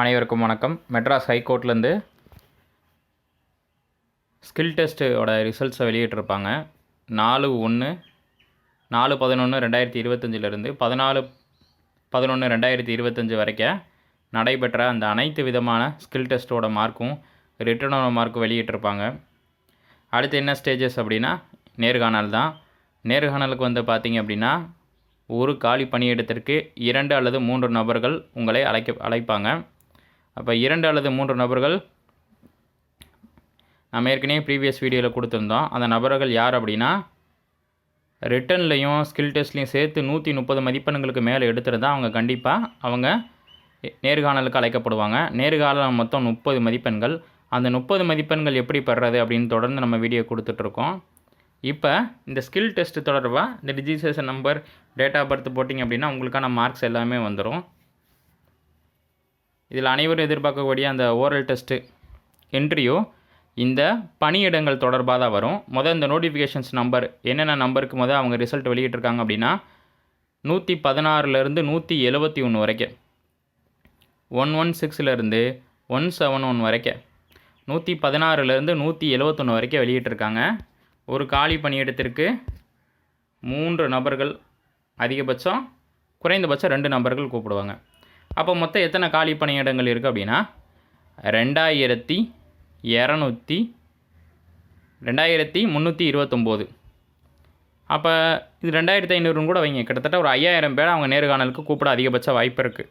அனைவருக்கும் வணக்கம். மெட்ராஸ் ஹைகோர்ட்லேருந்து ஸ்கில் டெஸ்ட்டோட ரிசல்ட்ஸை வெளியிட்டிருப்பாங்க. நாலு ஒன்று நாலு பதினொன்று ரெண்டாயிரத்தி இருபத்தஞ்சிலிருந்து பதினாலு பதினொன்று ரெண்டாயிரத்தி இருபத்தஞ்சி வரைக்கும் நடைபெற்ற அந்த அனைத்து விதமான ஸ்கில் டெஸ்ட்டோட மார்க்கும் ரிட்டர்னோட மார்க்கும் வெளியிட்டிருப்பாங்க. அடுத்து என்ன ஸ்டேஜஸ் அப்படின்னா நேர்காணல் தான். நேர்காணலுக்கு வந்து பார்த்திங்க அப்படின்னா ஒரு காலி பணியிடத்திற்கு இரண்டு அல்லது மூன்று நபர்கள் உங்களை அழைக்க அழைப்பாங்க. அப்போ இரண்டு அல்லது மூன்று நபர்கள் நம்ம ஏற்கனவே ப்ரீவியஸ் வீடியோவில் கொடுத்துருந்தோம். அந்த நபர்கள் யார் அப்படின்னா ரிட்டன்லையும் ஸ்கில் டெஸ்ட்லையும் சேர்த்து நூற்றி முப்பது மதிப்பெண்களுக்கு மேலே எடுத்திருந்தால் அவங்க கண்டிப்பாக அவங்க நேர்காணலுக்கு அழைக்கப்படுவாங்க. நேர்காணல் மொத்தம் முப்பது மதிப்பெண்கள். அந்த முப்பது மதிப்பெண்கள் எப்படி பெறுறது அப்படின்னு தொடர்ந்து நம்ம வீடியோ கொடுத்துட்ருக்கோம் இப்போ இந்த ஸ்கில் டெஸ்ட் தொடர்பாக இந்த registration number date of birth போட்டிங்க அப்படின்னா உங்களுக்கான மார்க்ஸ் எல்லாமே வந்துடும் இதில் அனைவரும் எதிர்பார்க்கக்கூடிய அந்த ஓரல் டெஸ்ட்டு என்ட்ரியோ இந்த பணியிடங்கள் தொடர்பாக தான் வரும். மொதல் இந்த நோட்டிஃபிகேஷன்ஸ் நம்பர் என்னென்ன நம்பருக்கு மொதல் அவங்க ரிசல்ட் வெளியிட்டிருக்காங்க அப்படின்னா நூற்றி பதினாறுலேருந்து நூற்றி எழுபத்தி ஒன்று வரைக்கும். ஒன் ஒன் சிக்ஸ்லேருந்து ஒன் செவன் ஒன் வரைக்கும். நூற்றி பதினாறுலேருந்து நூற்றி எழுபத்தொன்று வரைக்கும் வெளியிட்டிருக்காங்க. ஒரு காலி பணியிடத்திற்கு மூன்று நபர்கள் அதிகபட்சம் குறைந்தபட்சம் ரெண்டு நபர்கள் கூப்பிடுவாங்க. அப்போ மொத்தம் எத்தனை காலி பணியிடங்கள் இருக்குது அப்படின்னா? ரெண்டாயிரத்தி இரநூத்தி ரெண்டாயிரத்தி முந்நூற்றி இருபத்தொம்போது. அப்போ இது ரெண்டாயிரத்தி ஐநூறுன்னு கூட வைங்க. கிட்டத்தட்ட ஒரு ஐயாயிரம் பேர் அவங்க நேர்காணலுக்கு கூப்பிட அதிகபட்ச வாய்ப்பு இருக்குது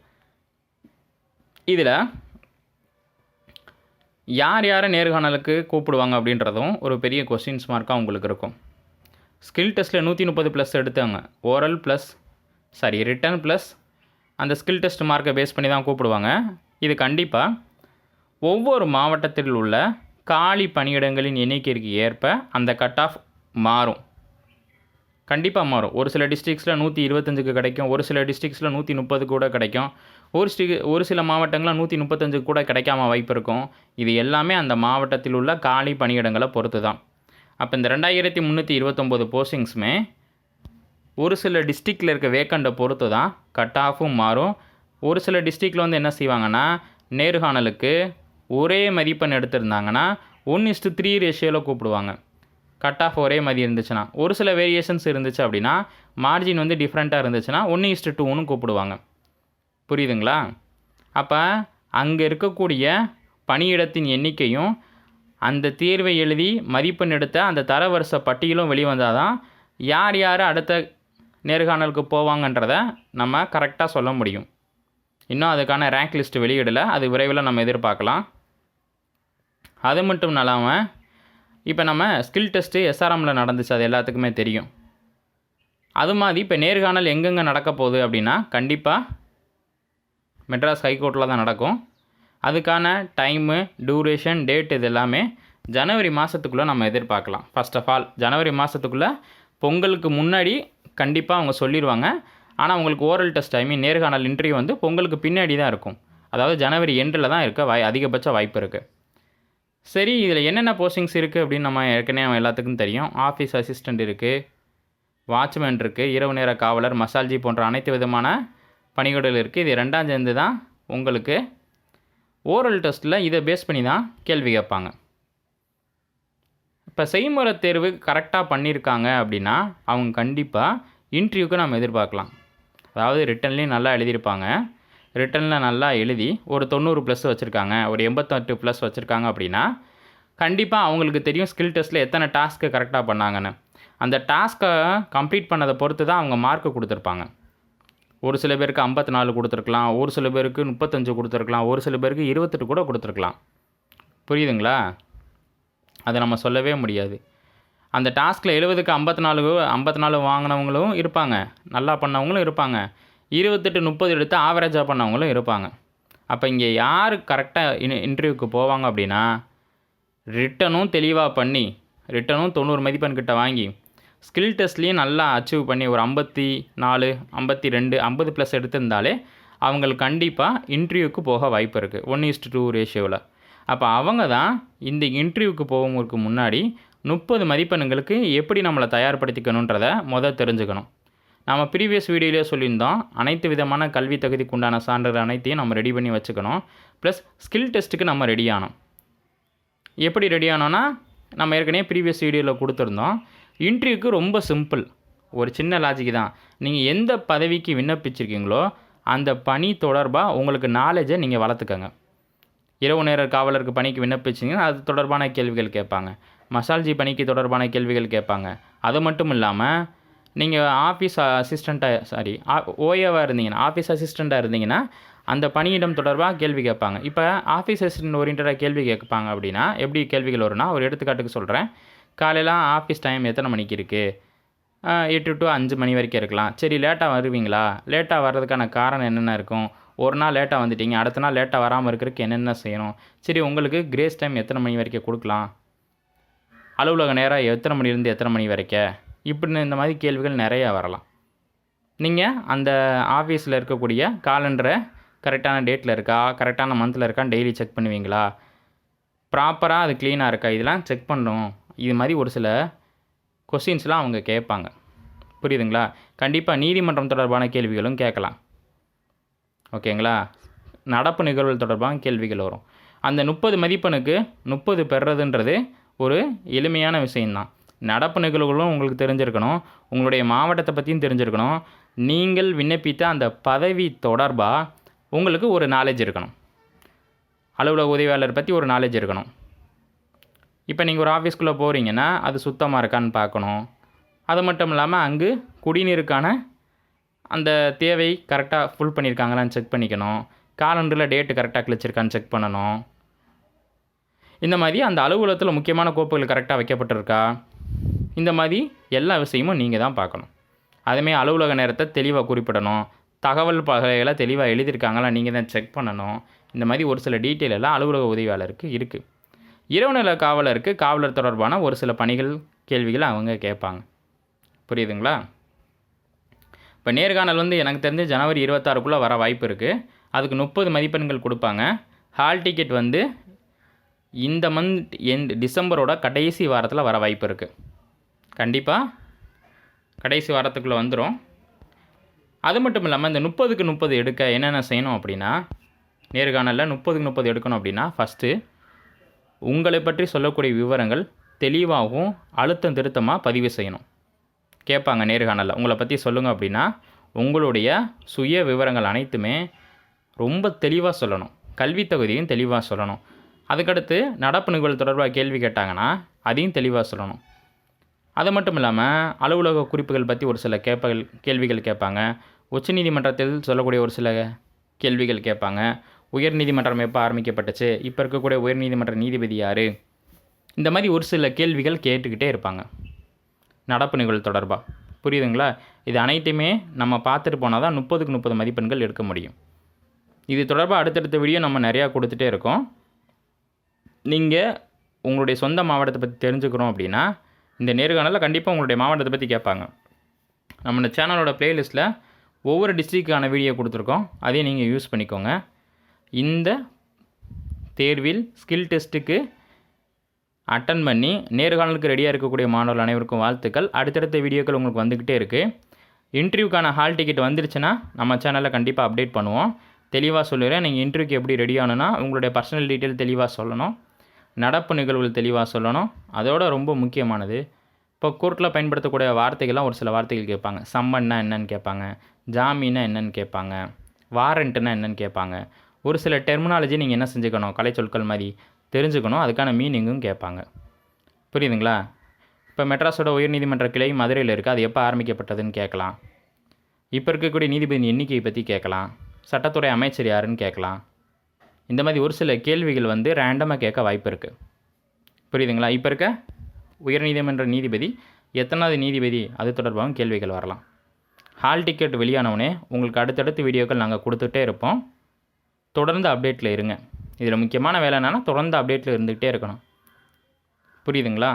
இதில் யார் யாரை நேர்காணலுக்கு கூப்பிடுவாங்க அப்படின்றதும் ஒரு பெரிய கொஸ்டின்ஸ் மார்க்காக உங்களுக்கு இருக்கும். ஸ்கில் டெஸ்ட்டில் நூற்றி முப்பது ப்ளஸ் எடுத்தாங்க. Oral plus sorry written plus அந்த ஸ்கில் டெஸ்ட் மார்க்கை பேஸ் பண்ணி தான் கூப்பிடுவாங்க. இது கண்டிப்பாக ஒவ்வொரு மாவட்டத்தில் உள்ள காலி பணியிடங்களின் எண்ணிக்கைக்கு ஏற்ப அந்த கட் ஆஃப் மாறும். கண்டிப்பாக மாறும். ஒரு சில டிஸ்ட்ரிக்ஸில் நூற்றி இருபத்தஞ்சுக்கு கிடைக்கும். ஒரு சில டிஸ்ட்ரிக்ஸில் நூற்றி முப்பது கூட கிடைக்கும். ஒரு ஸ்டி ஒரு சில மாவட்டங்களில் நூற்றி முப்பத்தஞ்சுக்கு கூட கிடைக்காம வாய்ப்பு இருக்கும். இது எல்லாமே அந்த மாவட்டத்தில் உள்ள காலி பணியிடங்களை பொறுத்து தான் அப்போ இந்த ரெண்டாயிரத்தி முந்நூற்றி இருபத்தொம்போது போஸ்டிங்ஸுமே ஒரு சில டிஸ்ட்ரிக்டில் இருக்க வேக்கண்டை பொறுத்து தான் கட் ஆஃபும் மாறும். ஒரு சில டிஸ்ட்ரிக்டில் வந்து என்ன செய்வாங்கன்னா நேர்காணலுக்கு ஒரே மதிப்பெண் எடுத்திருந்தாங்கன்னா ஒன் இஸ்டு த்ரீ ரேஷியோவில் கூப்பிடுவாங்க. கட் ஆஃப் ஒரே மாதிரி இருந்துச்சுன்னா ஒரு சில வேரியேஷன்ஸ் இருந்துச்சு அப்படின்னா மார்ஜின் வந்து டிஃப்ரெண்ட்டாக இருந்துச்சுன்னா ஒன்று இஸ்டு டூன்னு கூப்பிடுவாங்க. புரியுதுங்களா? அப்போ அங்கே இருக்கக்கூடிய பணியிடத்தின் எண்ணிக்கையும் அந்த தேர்வை எழுதி மதிப்பெண் எடுத்த அந்த தரவரிசை பட்டியலும் வெளிவந்தால் தான் யார் யார் அடுத்த நேர்காணலுக்கு போவாங்கன்றத நம்ம கரெக்டாக சொல்ல முடியும். இன்னும் அதுக்கான ரேங்க் லிஸ்ட் வெளியிடலை. அது விரைவில் நம்ம எதிர்பார்க்கலாம். அது மட்டும் இல்லாமல் இப்போ நம்ம ஸ்கில் டெஸ்ட்டு எஸ்ஆர்எம்மில் நடந்துச்சு. அது எல்லாத்துக்குமே தெரியும். அது மாதிரி இப்போ நேர்காணல் எங்கெங்கே நடக்க போகுது அப்படின்னா கண்டிப்பாக மெட்ராஸ் ஹைகோர்ட்டில் தான் நடக்கும். அதுக்கான டைமு டூரேஷன் டேட் இது எல்லாமே ஜனவரி மாதத்துக்குள்ளே நம்ம எதிர்பார்க்கலாம். ஃபர்ஸ்ட் ஆஃப் ஆல் ஜனவரி மாதத்துக்குள்ளே பொங்கலுக்கு முன்னாடி கண்டிப்பாக அவங்க சொல்லிடுவாங்க ஆனால் உங்களுக்கு ஓரல் டெஸ்ட் ஐ மீன் நேர்காணல் இன்டர்வியூ வந்து பொங்கலுக்கு பின்னாடி தான் இருக்கும். அதாவது ஜனவரி எண்டில் தான் இருக்க வாய் அதிகபட்ச வாய்ப்பு இருக்குது சரி இதில் என்னென்ன போஸ்டிங்ஸ் இருக்குது அப்படின்னு நம்ம ஏற்கனவே அவன் எல்லாத்துக்கும் தெரியும். ஆஃபீஸ் அசிஸ்டண்ட் இருக்குது வாட்ச்மேன் இருக்குது இரவு நேர காவலர் மசால்ஜி போன்ற அனைத்து விதமான பணிகள் இருக்குது இது ரெண்டாம் சேர்ந்து தான் உங்களுக்கு ஓரல் டெஸ்ட்டில் இதை பேஸ் பண்ணி தான் கேள்வி கேட்பாங்க. இப்போ செய்முறை தேர்வு கரெக்டாக பண்ணியிருக்காங்க அப்படின்னா அவங்க கண்டிப்பாக இன்டர்வியூக்கு நம்ம எதிர்பார்க்கலாம். அதாவது ரிட்டன்லேயும் நல்லா எழுதியிருப்பாங்க. ரிட்டனில் நல்லா எழுதி ஒரு தொண்ணூறு ப்ளஸ் வச்சுருக்காங்க. ஒரு எண்பத்தெட்டு ப்ளஸ் வச்சுருக்காங்க அப்படின்னா கண்டிப்பாக அவங்களுக்கு தெரியும் ஸ்கில் டெஸ்ட்டில் எத்தனை டாஸ்க்கு கரெக்டாக பண்ணாங்கன்னு. அந்த டாஸ்க்கை கம்ப்ளீட் பண்ணதை பொறுத்து தான் அவங்க மார்க்கு கொடுத்துருப்பாங்க. ஒரு சில பேருக்கு ஐம்பத்தி நாலு கொடுத்துருக்கலாம். ஒரு சில பேருக்கு முப்பத்தஞ்சு கொடுத்துருக்கலாம். ஒரு சில பேருக்கு இருபத்தெட்டு கூட கொடுத்துருக்கலாம். புரியுதுங்களா? அதை நம்ம சொல்லவே முடியாது. அந்த டாஸ்கில் எழுபதுக்கு ஐம்பத்தி நாலு ஐம்பத்தி நாலு வாங்கினவங்களும் இருப்பாங்க. நல்லா பண்ணவங்களும் இருப்பாங்க. இருபத்தெட்டு முப்பது எடுத்து ஆவரேஜாக பண்ணவங்களும் இருப்பாங்க. அப்போ இங்கே யார் கரெக்டாக இன் இன்டர்வியூக்கு போவாங்க அப்படின்னா ரிட்டனும் தெளிவாக பண்ணி ரிட்டனும் தொண்ணூறு மதிப்பெண் கிட்ட வாங்கி ஸ்கில் டெஸ்ட்லேயும் நல்லா அச்சீவ் பண்ணி ஒரு ஐம்பத்தி நாலு ஐம்பத்தி ரெண்டு ஐம்பது ப்ளஸ் எடுத்திருந்தாலே அவங்களுக்கு கண்டிப்பாக இன்டர்வியூக்கு போக வாய்ப்பு இருக்குது ஒன் இஸ்ட் டூ ரேஷியோவில் அப்போ அவங்க தான் இந்த இன்டர்வியூக்கு போகிறவங்களுக்கு முன்னாடி முப்பது மதிப்பெண்களுக்கு எப்படி நம்மளை தயார்படுத்திக்கணுன்றத முதல் தெரிஞ்சுக்கணும். நம்ம ப்ரீவியஸ் வீடியோலேயே சொல்லியிருந்தோம் அனைத்து விதமான கல்வி தகுதிக்கு உண்டான சான்றிதழ் அனைத்தையும் நம்ம ரெடி பண்ணி வச்சுக்கணும். ப்ளஸ் ஸ்கில் டெஸ்ட்டுக்கு நம்ம ரெடி ஆனோம் எப்படி ரெடி ஆனோன்னா நம்ம ஏற்கனவே ப்ரீவியஸ் வீடியோவில் கொடுத்துருந்தோம் இன்டர்வியூக்கு ரொம்ப சிம்பிள் ஒரு சின்ன லாஜிக் தான். நீங்கள் எந்த பதவிக்கு விண்ணப்பிச்சிருக்கீங்களோ அந்த பணி தொடர்பாக உங்களுக்கு நாலேஜை நீங்கள் வளர்த்துக்கங்க. இரவு நேர காவலருக்கு பணிக்கு விண்ணப்பிச்சிங்கன்னா அது தொடர்பான கேள்விகள் கேட்பாங்க. மசால்ஜி பணிக்கு தொடர்பான கேள்விகள் கேட்பாங்க. அது மட்டும் இல்லாமல் நீங்கள் ஆஃபீஸ் அசிஸ்டண்ட்டாக சாரி ஓஏவாக இருந்தீங்கன்னா ஆஃபீஸ் அசிஸ்டண்ட்டாக இருந்தீங்கன்னா அந்த பணியிடம் தொடர்பாக கேள்வி கேட்பாங்க. இப்போ ஆஃபீஸ் அசிஸ்டன்ட் ஓரியன்டாக கேள்வி கேட்பாங்க அப்படின்னா எப்படி கேள்விகள் வரும்னா ஒரு எடுத்துக்காட்டுக்கு சொல்கிறேன் காலையில் ஆஃபீஸ் டைம் எத்தனை மணிக்கு இருக்குது எட்டு டு அஞ்சு மணி வரைக்கும் இருக்கலாம். சரி லேட்டாக வருவீங்களா? லேட்டாக வர்றதுக்கான காரணம் என்னென்ன இருக்கும்? ஒரு நாள் லேட்டாக வந்துட்டீங்க அடுத்த நாள் லேட்டாக வராமல் இருக்கிறதுக்கு என்னென்ன செய்யணும்? சரி உங்களுக்கு கிரேஸ் டைம் எத்தனை மணி வரைக்கும் கொடுக்கலாம்? அலுவலக நேரம் எத்தனை மணிலேருந்து எத்தனை மணி வரைக்கும் இப்படின்னு இந்த மாதிரி கேள்விகள் நிறையா வரலாம். நீங்கள் அந்த ஆஃபீஸில் இருக்கக்கூடிய காலண்டரை கரெக்டான டேட்டில் இருக்கா? கரெக்டான மந்தில் இருக்கான்னு டெய்லி செக் பண்ணுவீங்களா? ப்ராப்பராக அது க்ளீனாக இருக்கா? இதெல்லாம் செக் பண்ணணும். இது மாதிரி ஒரு சில கொஸ்டின்ஸ்லாம் அவங்க கேட்பாங்க. புரியுதுங்களா? கண்டிப்பாக நீதிமன்றம் தொடர்பான கேள்விகளும் கேட்கலாம். ஓகேங்களா? நடப்பு நிகழ்வுகள் தொடர்பான கேள்விகள் வரும். அந்த முப்பது மதிப்பெண்ணுக்கு முப்பது பெறுறதுன்றது ஒரு எளிமையான விஷயம்தான். நடப்பு நிகழ்வுகளும் உங்களுக்கு தெரிஞ்சிருக்கணும். உங்களுடைய மாவட்டத்தை பற்றியும் தெரிஞ்சிருக்கணும். நீங்கள் விண்ணப்பித்த அந்த பதவி தொடர்பாக உங்களுக்கு ஒரு நாலேஜ் இருக்கணும். அலுவலக உதவியாளர் பற்றி ஒரு நாலேஜ் இருக்கணும். இப்போ நீங்கள் ஒரு ஆஃபீஸ்க்குள்ளே போகிறீங்கன்னா அது சுத்தமாக இருக்கான்னு பார்க்கணும். அது மட்டும் இல்லாமல் அங்கு குடிநீருக்கான அந்த தேவை கரெக்டாக ஃபுல் பண்ணியிருக்காங்களான்னு செக் பண்ணிக்கணும். காலண்டரில் டேட்டு கரெக்டாக கிழிச்சிருக்கான்னு செக் பண்ணணும். இந்த மாதிரி அந்த அலுவலகத்தில் முக்கியமான கோப்புகள் கரெக்டாக வைக்கப்பட்டிருக்கா? இந்த மாதிரி எல்லா விஷயமும் நீங்கள் தான் பார்க்கணும். அதுமாரி அலுவலக நேரத்தை தெளிவாக குறிப்பிடணும். தகவல் பகைகளை தெளிவாக எழுதியிருக்காங்களா நீங்கள் தான் செக் பண்ணணும். இந்த மாதிரி ஒரு சில டீட்டெயில் எல்லாம் அலுவலக உதவியாளருக்கு இருக்குது இரவு நில காவலருக்கு காவலர் தொடர்பான ஒரு சில பணிகள் கேள்விகள் அவங்க கேட்பாங்க. புரியுதுங்களா? இப்போ நேர்காணல் வந்து எனக்கு தெரிஞ்சு ஜனவரி இருபத்தாறுக்குள்ளே வர வாய்ப்பு இருக்குது அதுக்கு முப்பது மதிப்பெண்கள் கொடுப்பாங்க. ஹால் டிக்கெட் வந்து இந்த மந்த் எண்ட் டிசம்பரோட கடைசி வாரத்தில் வர வாய்ப்பு இருக்குது கண்டிப்பாக கடைசி வாரத்துக்குள்ளே வந்துடும் அது மட்டும் இல்லாமல் இந்த முப்பதுக்கு முப்பது எடுக்க என்னென்ன செய்யணும் அப்படின்னா நேர்காணலில் முப்பதுக்கு முப்பது எடுக்கணும் அப்படின்னா ஃபஸ்ட்டு உங்களை பற்றி சொல்லக்கூடிய விவரங்கள் தெளிவாகவும் அழுத்தம் திருத்தமாக பதிவு செய்யணும். கேட்பாங்க நேர்காணலில். உங்களை பற்றி சொல்லுங்கள் அப்படின்னா உங்களுடைய சுய விவரங்கள் அனைத்துமே ரொம்ப தெளிவாக சொல்லணும். கல்வி தகுதியும் தெளிவாக சொல்லணும். அதுக்கடுத்து நடப்பு நிகழ்வு தொடர்பாக கேள்வி கேட்டாங்கன்னா அதையும் தெளிவாக சொல்லணும். அது மட்டும் இல்லாமல் அலுவலக குறிப்புகள் பற்றி ஒரு சில கேட்பகள் கேள்விகள் கேட்பாங்க. உச்சநீதிமன்றத்தில் சொல்லக்கூடிய ஒரு சில கேள்விகள் கேட்பாங்க. உயர்நீதிமன்றம் எப்போ ஆரம்பிக்கப்பட்டுச்சு? இப்போ இருக்கக்கூடிய உயர்நீதிமன்ற நீதிபதி யார்? இந்த மாதிரி ஒரு சில கேள்விகள் கேட்டுக்கிட்டே இருப்பாங்க. நடப்பு நிகழ்வு தொடர்பாக புரியுதுங்களா? இது அனைத்தையுமே நம்ம பார்த்துட்டு போனால் தான் முப்பதுக்கு முப்பது மதிப்பெண்கள் எடுக்க முடியும். இது தொடர்பாக அடுத்தடுத்த வீடியோ நம்ம நிறையா கொடுத்துட்டே இருக்கோம். நீங்கள் உங்களுடைய சொந்த மாவட்டத்தை பற்றி தெரிஞ்சுக்கிறோம் அப்படின்னா இந்த நேர்காணலில் கண்டிப்பாக உங்களுடைய மாவட்டத்தை பற்றி கேட்பாங்க. நம்ம இந்த சேனலோட ப்ளேலிஸ்ட்டில் ஒவ்வொரு டிஸ்ட்ரிக்டான வீடியோ கொடுத்துருக்கோம். அதையும் நீங்கள் யூஸ் பண்ணிக்கோங்க. இந்த தேர்வில் ஸ்கில் டெஸ்ட்டுக்கு அட்டன் பண்ணி நேர்காணலுக்கு ரெடியாக இருக்கக்கூடிய மாணவர்கள் அனைவருக்கும் வாழ்த்துக்கள். அடுத்தடுத்த வீடியோக்கள் உங்களுக்கு வந்துக்கிட்டே இருக்குது இன்டர்வியூக்கான ஹால் டிக்கெட் வந்துருச்சுன்னா நம்ம சேனலில் கண்டிப்பாக அப்டேட் பண்ணுவோம். தெளிவாக சொல்லிடுறேன். நீங்கள் இன்டர்வியூக்கு எப்படி ரெடி ஆகணும்னா உங்களுடைய பர்சனல் டீட்டெயில் தெளிவாக சொல்லணும். நடப்பு நிகழ்வுகள் தெளிவாக சொல்லணும். அதோட ரொம்ப முக்கியமானது. இப்போ கோர்ட்டில் பயன்படுத்தக்கூடிய வார்த்தைகள்லாம் ஒரு சில வார்த்தைகள் கேட்பாங்க. சம்மன்னா என்னன்னு கேட்பாங்க. ஜாமீனா என்னன்னு கேட்பாங்க. வாரண்ட்டுனா என்னன்னு கேட்பாங்க. ஒரு சில டெர்மினாலஜி நீங்கள் என்ன செஞ்சுக்கணும்? கலை சொற்கள் மாதிரி. தெரிஞ்சுக்கணும். அதுக்கான மீனிங்கும் கேட்பாங்க. புரியுதுங்களா? இப்போ மெட்ராஸோட உயர்நீதிமன்ற கிளை மதுரையில் இருக்குது அது எப்போ ஆரம்பிக்கப்பட்டதுன்னு கேட்கலாம். இப்போ இருக்கக்கூடிய நீதிபதி எண்ணிக்கையை பற்றி கேட்கலாம். சட்டத்துறை அமைச்சர் யாருன்னு கேட்கலாம். இந்த மாதிரி ஒரு சில கேள்விகள் வந்து ரேண்டமாக கேட்க வாய்ப்பு இருக்குது புரியுதுங்களா? இப்போ இருக்க உயர்நீதிமன்ற நீதிபதி எத்தனாவது நீதிபதி அது தொடர்பாகவும் கேள்விகள் வரலாம். ஹால் டிக்கெட் வெளியானவுடனே உங்களுக்கு அடுத்தடுத்து வீடியோக்கள் நாங்கள் கொடுத்துட்டே இருப்போம். தொடர்ந்து அப்டேட்டில் இருங்க. இதில் முக்கியமான வேலை என்னென்னா தொடர்ந்து அப்டேட்டில் இருந்துக்கிட்டே இருக்கணும். புரியுதுங்களா?